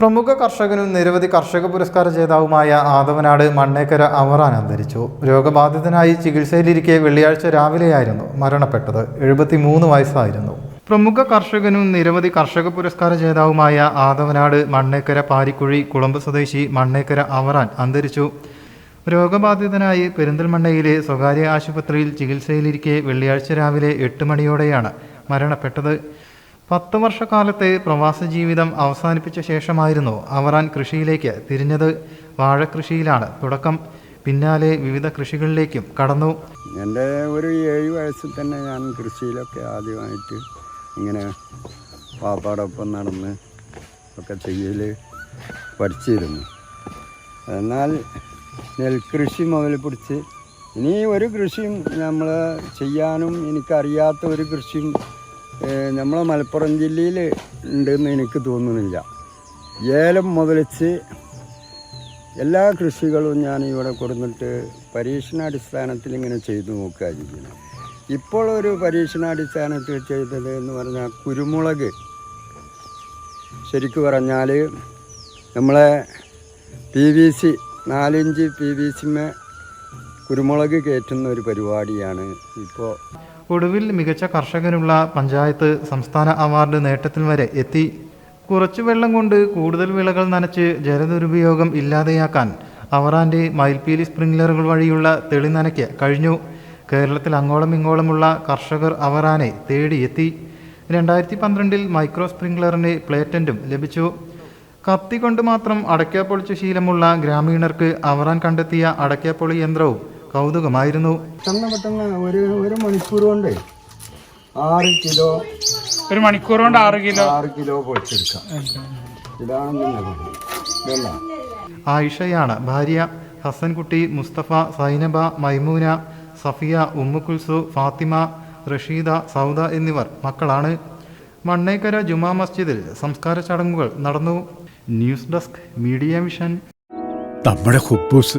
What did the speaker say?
പ്രമുഖ കർഷകനും നിരവധി കർഷക പുരസ്കാര ജേതാവുമായ ആദവനാട് മണ്ണേക്കര അവറാൻ അന്തരിച്ചു. രോഗബാധിതനായി ചികിത്സയിലിരിക്കെ വെള്ളിയാഴ്ച രാവിലെയായിരുന്നു മരണപ്പെട്ടത്. എഴുപത്തിമൂന്ന് വയസ്സായിരുന്നു. പ്രമുഖ കർഷകനും നിരവധി കർഷക പുരസ്കാര ജേതാവുമായ ആദവനാട് മണ്ണേക്കര പാരിക്കുഴി കുളമ്പ് സ്വദേശി മണ്ണേക്കര അവറാൻ അന്തരിച്ചു. രോഗബാധിതനായി പെരിന്തൽമണ്ണയിലെ സ്വകാര്യ ആശുപത്രിയിൽ ചികിത്സയിലിരിക്കെ വെള്ളിയാഴ്ച രാവിലെ എട്ട് മണിയോടെയാണ് മരണപ്പെട്ടത്. പത്ത് വർഷക്കാലത്തെ പ്രവാസ ജീവിതം അവസാനിപ്പിച്ച ശേഷമായിരുന്നു അവറാൻ കൃഷിയിലേക്ക് തിരിഞ്ഞത്. വാഴക്കൃഷിയിലാണ് തുടക്കം. പിന്നാലെ വിവിധ കൃഷികളിലേക്കും കടന്നു. എന്റെ ഒരു ഏഴ് വയസ്സിൽ തന്നെ ഞാൻ കൃഷിയിലൊക്കെ ആദ്യമായിട്ട് ഇങ്ങനെ പാപ്പാടൊപ്പം നടന്ന് ഒക്കെ ചെയ്യൽ പഠിച്ചിരുന്നു. എന്നാൽ നെൽകൃഷി മുതൽ പിടിച്ച് ഇനി ഒരു കൃഷിയും നമ്മൾ ചെയ്യാനും എനിക്കറിയാത്ത ഒരു കൃഷിയും നമ്മളെ മലപ്പുറം ജില്ലയിൽ ഉണ്ടെന്ന് എനിക്ക് തോന്നുന്നില്ല. ഏലം മുതലിച്ച് എല്ലാ കൃഷികളും ഞാൻ ഇവിടെ കൊടുത്തിട്ട് പരീക്ഷണാടിസ്ഥാനത്തിൽ ഇങ്ങനെ ചെയ്തു നോക്കുക ഇപ്പോൾ ഒരു പരീക്ഷണാടിസ്ഥാനത്തിൽ ചെയ്തത് എന്ന് പറഞ്ഞാൽ കുരുമുളക്. ശരിക്കു പറഞ്ഞാൽ നമ്മളെ പി വി സി നാലിഞ്ച് പി വി സിമേ കുരുമുളക് കയറ്റുന്ന ഒരു പരിപാടിയാണ് ഇപ്പോൾ ഒടുവിൽ മികച്ച കർഷകനുള്ള പഞ്ചായത്ത് സംസ്ഥാന അവാർഡ് നേട്ടത്തിൽ വരെ എത്തി. കുറച്ചു വെള്ളം കൊണ്ട് കൂടുതൽ വിളകൾ നനച്ച് ജലദുരുപയോഗം ഇല്ലാതെയാക്കാൻ അവറാന്റെ മയിൽപീലി സ്പ്രിംഗ്ലറുകൾ വഴിയുള്ള തെളി നനയ്ക്ക് കഴിഞ്ഞു. കേരളത്തിൽ അങ്ങോളം ഇങ്ങോളമുള്ള കർഷകർ അവറാനെ തേടിയെത്തി രണ്ടായിരത്തി പന്ത്രണ്ടിൽ മൈക്രോ സ്പ്രിംഗ്ലറിന്റെ പ്ലേറ്റന്റും ലഭിച്ചു. കത്തി കൊണ്ട് മാത്രം അടയ്ക്കാപ്പൊളിച്ച ശീലമുള്ള ഗ്രാമീണർക്ക് അവറാൻ കണ്ടെത്തിയ അടയ്ക്കാപ്പൊളി യന്ത്രവും കൗതുകമായിരുന്നു. പെട്ടെന്ന് പെട്ടെന്ന്? ഒരു ഒരു മണിക്കൂർ കൊണ്ട് ആറ് കിലോ ഒരു മണിക്കൂർ കൊണ്ട് ആറ് കിലോ. ആറ് കിലോ പൊടിച്ചെടുക്കാം. ഇതാണ് പണി ആയിഷയാണ് ഭാര്യ ഹസൻകുട്ടി മുസ്തഫ സൈനബ മൈമൂന സഫിയ ഉമ്മുക്കുൽസു ഫാത്തിമ റഷീദ സൗദ എന്നിവർ മക്കളാണ്. മണ്ണേക്കര ജുമാ മസ്ജിദിൽ സംസ്കാര ചടങ്ങുകൾ നടന്നു. News desk media mission. നമ്മുടെ കുബൂസ്